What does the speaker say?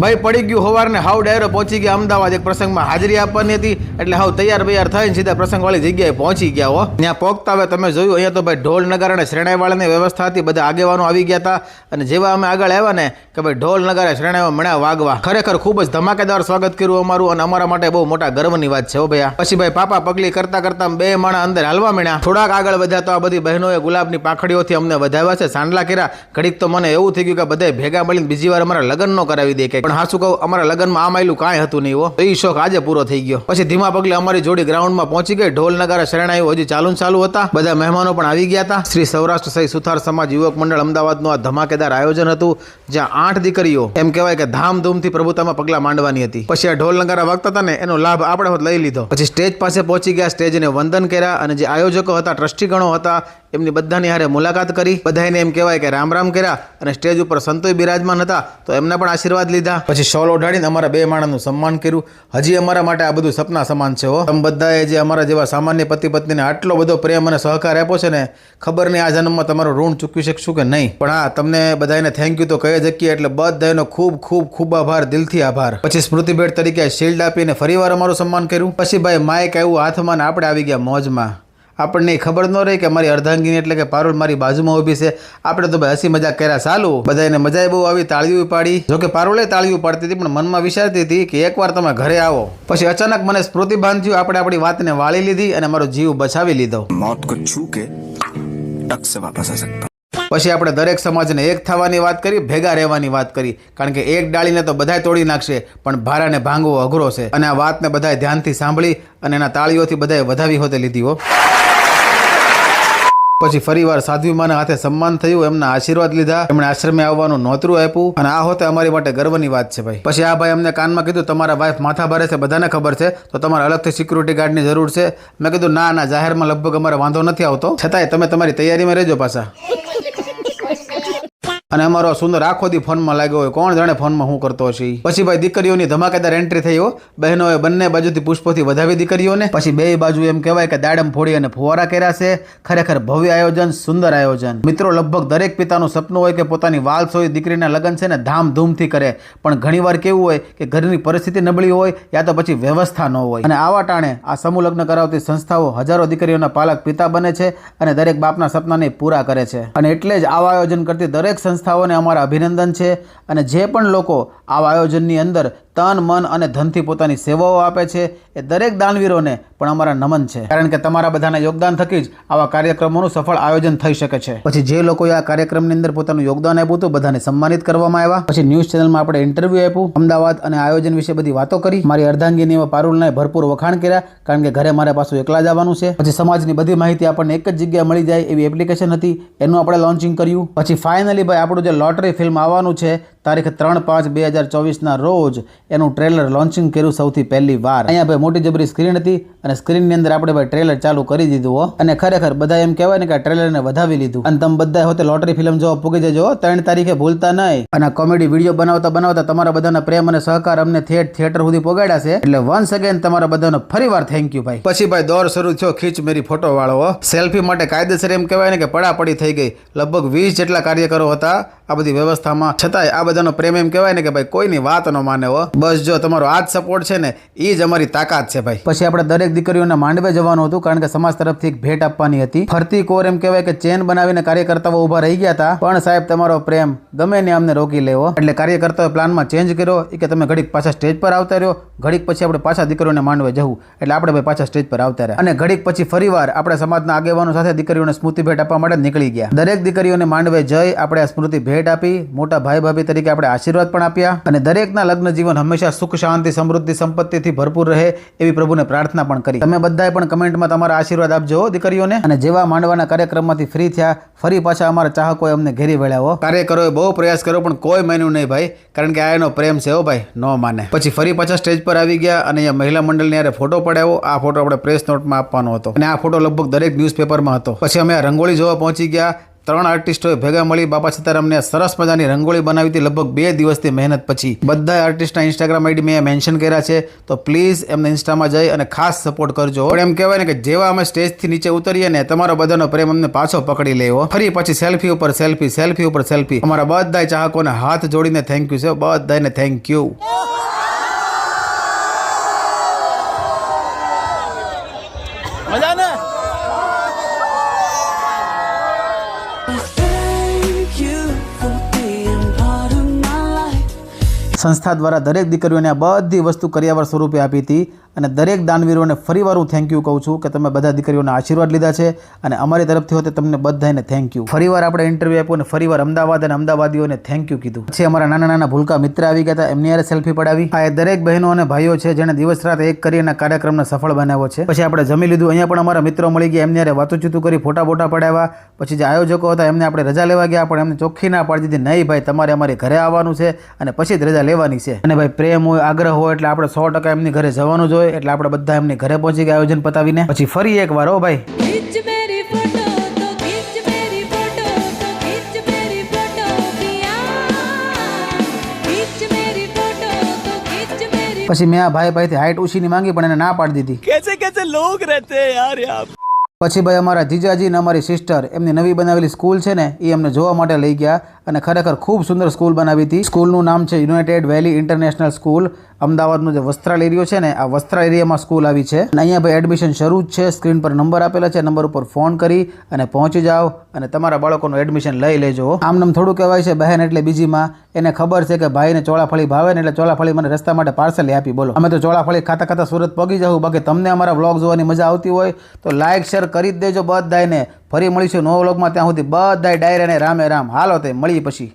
ભાઈ પડી ગયું હોવારને હાવ ડાયરો પહોંચી ગયા અમદાવાદ એક પ્રસંગમાં હાજરી આપવાની હતી. એટલે હાવ તૈયાર બૈયાર થઈને સીધા પ્રસંગવાળી જગ્યાએ પહોંચી ગયા હો. ત્યાં પહોંચતા હવે તમે જોયું, અહીંયા તો ભાઈ ઢોલ નગાર અને શરણાઈવાળાની વ્યવસ્થા હતી, બધા આગેવાનો આવી ગયા હતા. અને જેવા અમે આગળ આવ્યા ને કે ભાઈ ઢોલ નગારા શરણાઈમાં મળ્યા વાગવા. ખરેખર ખૂબ જ ધમાકેદાર સ્વાગત કર્યું અમારું અને અમારા માટે બહુ મોટા ગર્વની વાત છે હો ભાઈ પછી ભાઈ પાપા પગલી કરતા કરતા બે માણા અંદર હાલવા મળ્યા થોડાક આગળ વધ્યા તો આ બધી બહેનોએ ગુલાબની પાંખડીઓથી અમને વધાવ્યા છે. સાંડલા કર્યા. ઘડીક તો મને એવું થઈ ગયું કે બધાય ભેગા મળીને બીજી વાર અમારા લગ્ન નો કરાવી દે કે પણ હા, શું કહું? અમારા લગ્નમાં આ માયલું કાંઈ હતું નહીં હો. તો એ શોખ આજે પૂરો થઈ ગયો. પછી ધીમા પગલે અમારી જોડી ગ્રાઉન્ડમાં પહોંચી ગઈ. ઢોલ નગારા શરણાઈઓ હજી ચાલુ ચાલુ હતા. બધા મહેમાનો પણ આવી ગયા હતા. શ્રી સૌરાષ્ટ્ર સહી સુથાર સમાજ યુવક મંડળ અમદાવાદનું આ ધમાકેદાર આયોજન હતું, જ્યાં આઠ દીકરીઓ, એમ કહેવાય કે ધામધૂમથી પ્રભુતામાં પગલા માંડવાની હતી. પછી આ ઢોલ નગારા વખત હતા ને, એનો લાભ આપણે લઈ લીધો. પછી સ્ટેજ પાસે પહોંચી ગયા, સ્ટેજને વંદન કર્યા અને જે આયોજકો હતા, ટ્રસ્ટીગણો હતા એમની બધાની હારે મુલાકાત કરી બધાને એમ કહેવાય કે રામ રામ કર્યા અને સ્ટેજ ઉપર સંતોય બિરાજમાન હતા, તો એમના પણ આશીર્વાદ લીધા. પછી શોલ ઓઢાડીને અમારા બે માણસનું સન્માન કર્યું. હજી અમારા માટે આ બધું સપના સમાન છે હો. તમે બધાએ જે અમારા જેવા સામાન્ય પતિ પત્નીને આટલો બધો પ્રેમ અને સહકાર આપ્યો છે ને, ખબર નહીં આ જન્મમાં તમારું ઋણ ચૂકવી શકશું કે નહીં. પણ હા, તમને બધાને થેન્ક યુ તો કહી શકીએ એટલે બધાનો ખૂબ ખૂબ ખૂબ આભાર, દિલથી આભાર. પછી સ્મૃતિ ભેટ તરીકે શિલ્ડ આપીને ફરીવાર અમારું સન્માન કર્યું. પછી ભાઈ માઇક આવ્યું હાથમાં ને આપણે આવી ગયા મોજમાં. આપણને ખબર ન રહી કે મારી અર્ધાંગીની એટલે કે પારુલ મારી બાજુમાં ઊભી છે. આપણે તો ભાઈ હસી મજાક કર્યા સાલું બધાને મજા બહુ આવી તાળીઓ પાડી જોકે પારુલે તાળીઓ પાડતી હતી પણ મનમાં વિચારતી હતી કે એકવાર તમે ઘરે આવો. પછી અચાનક મને સ્મૃતિભાન થયું આપણે આપણી વાતને વાળી લીધી અને મારો જીવ બચાવી લીધો. મોત કો છૂ કે ટક સે વાપસ આ સકતા. પછી આપણે દરેક સમાજને એક થવાની વાત કરી ભેગા રહેવાની વાત કરી. કારણ કે એક ડાળીને તો બધાય તોડી નાખશે પણ ભારાને ભાંગવો અઘરો છે. અને આ વાતને બધાએ ધ્યાનથી સાંભળી અને એના તાળીઓથી બધાએ વધાવી હોતે લીધી હો. પછી ફરીવાર સાધ્વીમાના હાથે સન્માન થયું, એમના આશીર્વાદ લીધા, એમણે આશ્રમે આવવાનું નોતરું આપ્યું. અને આ હોતે અમારી માટે ગર્વની વાત છે ભાઈ. પછી આ ભાઈ અમને કાનમાં કીધું, તમારા વાઈફ માથા ભરે છે, બધાને ખબર છે, તો તમારે અલગથી સિક્યુરિટી ગાર્ડની જરૂર છે. મેં કીધું, ના ના, જાહેરમાં લગભગ અમારે વાંધો નથી આવતો. છતાંય તમે તમારી તૈયારીમાં રહેજો પાછા. અને અમારો સુંદર આખો દી ફોનમાં લાગ્યો હોય, કોણ જાણે ફોનમાં હું કરતો હશે પછી ભાઈ દીકરીઓની ધમાકેદાર એન્ટ્રી થઈ હો. બહેનોએ બંને બાજુથી પુષ્પોથી વધાવી દીકરીઓને. પછી બે બાજુ એમ કહેવાય કે દાડમ ફોડી અને ફુવારા કર્યા છે. ખરેખર ભવ્ય આયોજન, સુંદર આયોજન. મિત્રો, લગભગ દરેક પિતાનું સપનું હોય કે પોતાની વાલ સોય દીકરીના લગ્ન છે ને ધામધૂમથી કરે. પણ ઘણીવાર કેવું હોય કે ઘરની પરિસ્થિતિ નબળી હોય યા તો પછી વ્યવસ્થા ન હોય. અને આવા ટાણે આ સમૂહ લગ્ન કરાવતી સંસ્થાઓ હજારો દીકરીઓના પાલક પિતા બને છે અને દરેક બાપના સપનાને પૂરા કરે છે. અને એટલે જ આવા આયોજન કરતી દરેક સંસ્થાઓને અમારા અભિનંદન છે અને જે પણ લોકો આવા આયોજનની અંદર તન, મન અને ધનથી પોતાની સેવાઓ આપે છે એ દરેક દાનવીરોને પણ અમારા નમન છે. કારણ કે તમારા બધાના યોગદાન થકી જ આવા કાર્યક્રમોનું સફળ આયોજન થઈ શકે છે. પછી જે લોકોએ આ કાર્યક્રમની અંદર પોતાનું યોગદાન આપ્યું હતું, બધાને સન્માનિત કરવામાં આવ્યા. પછી ન્યૂઝ ચેનલમાં આપણે ઇન્ટરવ્યૂ આપ્યું. અમદાવાદ અને આયોજન વિશે બધી વાતો કરી. મારી અર્ધાંગીની એવા પારુલને ભરપૂર વખાણ કર્યા, કારણ કે ઘરે મારે પાછું એકલા જવાનું છે. પછી સમાજની બધી માહિતી આપણને એક જ જગ્યાએ મળી જાય એવી એપ્લિકેશન હતી. એનું આપણે લોન્ચિંગ કર્યું. પછી ફાઇનલી ભાઈ આપણું જે લોટરી ફિલ્મ આવવાનું છે તારીખ ત્રણ પાંચ બે હજાર ચોવીસના રોજ એનું ટ્રેલર લોન્ચિંગ કર્યું સૌથી પહેલી વાર. અહીંયા ભાઈ મોટી જબરી સ્ક્રીન હતી અને સ્ક્રીનની અંદર આપણે ભાઈ ટ્રેલર ચાલુ કરી દીધું હો. અને ખરેખર બધા એમ કહેવાય ને કે ટ્રેલરને વધાવી લીધું. અને તમે બધા હોતે લોટરી ફિલ્મ જોવા પૂગી જજો ત્રણ તારીખે ભૂલતા નહીં. અને કોમેડી વીડિયો બનાવતા બનાવતા તમારા બધાના પ્રેમ અને સહકાર અમને થિયેટ, થિયેટર સુધી પોગાડ્યા છે. એટલે વન્સ અગેન તમારા બધાનો ફરીવાર થેન્ક યુ ભાઈ. પછી ભાઈ દોર શરૂ થયો ખીચ મેરી ફોટો વાળો સેલ્ફી માટે કાયદેસર એમ કહેવાય ને કે પડાપડી થઈ ગઈ. લગભગ વીસ જેટલા કાર્યકરો હતા. આ બધી વ્યવસ્થામાં છતાંય આ બધાનો પ્રેમ એમ કહેવાય ને કે ભાઈ કોઈની વાત ન માને હો. બસ જો તમારો આ જ સપોર્ટ છે ને એ જ અમારી તાકાત છે ભાઈ. પછી આપણે દરેક દીકરીઓને માંડવે જવાનું હતું કારણ કે સમાજ તરફથી એક ભેટ આપવાની હતી. ફરતી કોર એમ કહેવાય કે ચેન બનાવીને કાર્યકર્તાઓ ઊભા રહી ગયા હતા. પણ સાહેબ, તમારો પ્રેમ ગમે ને અમને રોકી લેવો. એટલે કાર્યકર્તાઓ પ્લાનમાં ચેન્જ કર્યો. એ કે તમે ઘડીક પાછા સ્ટેજ પર આવતા રહ્યો. ઘડીક પછી આપણે પાછા દીકરીઓને માંડવે જવું. એટલે આપણે ભાઈ પાછા સ્ટેજ પર આવતા રહ્યા. અને ઘડીક પછી ફરીવાર આપણે સમાજના આગેવાનો સાથે દીકરીઓને સ્મૃતિ ભેટ આપવા માટે નીકળી ગયા. દરેક દીકરીઓને માંડવે જઈ આપણે આ સ્મૃતિ ભેટ આપી, મોટા ભાઈ ભાભી તરીકે આપણે આશીર્વાદ પણ આપ્યા અને દરેકના લગ્ન જીવન હંમેશા સુખ, શાંતિ, સમૃદ્ધિ, સંપત્તિથી ભરપૂર રહે એવી પ્રભુને પ્રાર્થના પણ કરી. તમે બધાએ પણ કમેન્ટમાં તમારા આશીર્વાદ આપજો દીકરીઓને. અને જેવા માંડવાના કાર્યક્રમમાંથી ફ્રી થયા, ફરી પાછા અમારા ચાહકોએ અમને ઘેરી વળ્યા હો. કાર્યકરોએ બહુ પ્રયાસ કર્યો પણ કોઈ માન્યું નહીં ભાઈ, કારણ કે આ એનો પ્રેમ છે હો ભાઈ, ન માને. પછી ફરી પાછા સ્ટેજ પર આવી ગયા અને અહીંયા મહિલા મંડળની યારે ફોટો પડાવ્યો આ ફોટો આપણે પ્રેસ નોટમાં આપવાનો હતો. અને આ ફોટો લગભગ દરેક ન્યૂઝપેપરમાં હતો. પછી અમે રંગોળી જોવા પહોંચી ગયા. ત્રણ આર્ટિસ્ટોએ ભેગા મળી બાબા સીતારામને સરસ મજાની રંગોળી બનાવી હતી લગભગ બે દિવસથી મહેનત પછી. બધા આર્ટિસ્ટના ઇન્સ્ટાગ્રામ આઈડી મેં મેન્શન કર્યા છે, તો પ્લીઝ એમને ઇન્સ્ટામાં જઈ અને ખાસ સપોર્ટ કરજો. પણ એમ કહેવાય ને કે જેવા અમે સ્ટેજથી નીચે ઉતરીએ ને તમારો બધાનો પ્રેમ અમને પાછો પકડી લેવો. ફરી પછી સેલ્ફી ઉપર સેલ્ફી સેલ્ફી ઉપર સેલ્ફી. અમારા બધા ચાહકોને હાથ જોડીને થેન્ક યુ છે. બધાને થેન્ક યુ સંસ્થા દ્વારા દરેક દીકરીઓને આ બધી વસ્તુ કરિયાવર સ્વરૂપે આપી હતી. અને દરેક દાનવીરોને ફરીવાર હું થેન્ક યુ કહું છું કે તમે બધા દીકરીઓના આશીર્વાદ લીધા છે અને અમારી તરફથી હોતે તમને બધાને થેન્ક યુ ફરીવાર આપણે ઇન્ટરવ્યૂ આપ્યું અને ફરીવાર અમદાવાદ અને અમદાવાદીઓને થેન્ક યુ કીધું. પછી અમારા નાના નાના ભૂલકા મિત્ર આવી ગયા હતા, એમની યારે સેલ્ફી પડાવી. આ દરેક બહેનો અને ભાઈઓ છે જેણે દિવસ રાત એક કરી અને કાર્યક્રમને સફળ બનાવ્યો છે. પછી આપણે જમી લીધું, અહીંયા પણ અમારા મિત્રો મળી ગયા, એમની હારે વાતોચીતું કરી, ફોટા બોટા પડાવ્યા. પછી જે આયોજકો હતા, એમને આપણે રજા લેવા ગયા, પણ એમને ચોખ્ખી ના પાડી દીધી, નહીં ભાઈ, તમારે અમારી ઘરે આવવાનું છે અને પછી જ રજા લેવાની છે. અને ભાઈ, પ્રેમ હોય, આગ્રહ હોય, એટલે આપણે સો ટકા એમની ઘરે જવાનું જ હોય એટલે આપણે બધા એમની ઘરે પહોંચી ગયા આયોજન પતાવીને. પછી ફરી એક વાર હો ભાઈ. પછી મેં આ ભાઈ પાસેથી હાઈટ ઉછીની માંગી પણ એને ના પાડી દીધી. કેસે કેસે લોગ રહેતે યાર યાર. પછી ભાઈ અમારા જીજાજી ને અમારી સિસ્ટર એમની નવી બનાવેલી સ્કૂલ છે ને એ અમને જોવા માટે લઈ ગયા. અને ખરેખર ખૂબ સુંદર સ્કૂલ બનાવી હતી. સ્કૂલનું નામ છે યુનાઇટેડ વેલી ઇન્ટરનેશનલ સ્કૂલ. અમદાવાદનો જે વસ્ત્રાલ એરિયો છે ને, આ વસ્ત્રાલ એરિયામાં સ્કૂલ આવી છે. અને અહીંયા ભાઈ એડમિશન શરૂ જ છે. સ્ક્રીન પર નંબર આપેલા છે. નંબર ઉપર ફોન કરી અને પહોંચી જાઓ અને તમારા બાળકોનું એડમિશન લઈ લેજો. આમ નામ થોડું કહેવાય છે, બહેન એટલે બીજીમાં. એને ખબર છે કે ભાઈને ચોળાફળી ભાવે ને એટલે ચોળાફળી મને રસ્તા માટે પાર્સલ આપી. બોલો. અમે તો ચોળાફળી ખાતા ખાતા સુરત પગી જવું બાકી તમને અમારા વ્લોગ જોવાની મજા આવતી હોય તો લાઇક શેર કરી જ દેજો બધાને ફરી મળીશું નવો વ્લોગમાં. ત્યાં સુધી બધાય ડાયરાને રામે રામ. હાલો તે મળીએ પછી.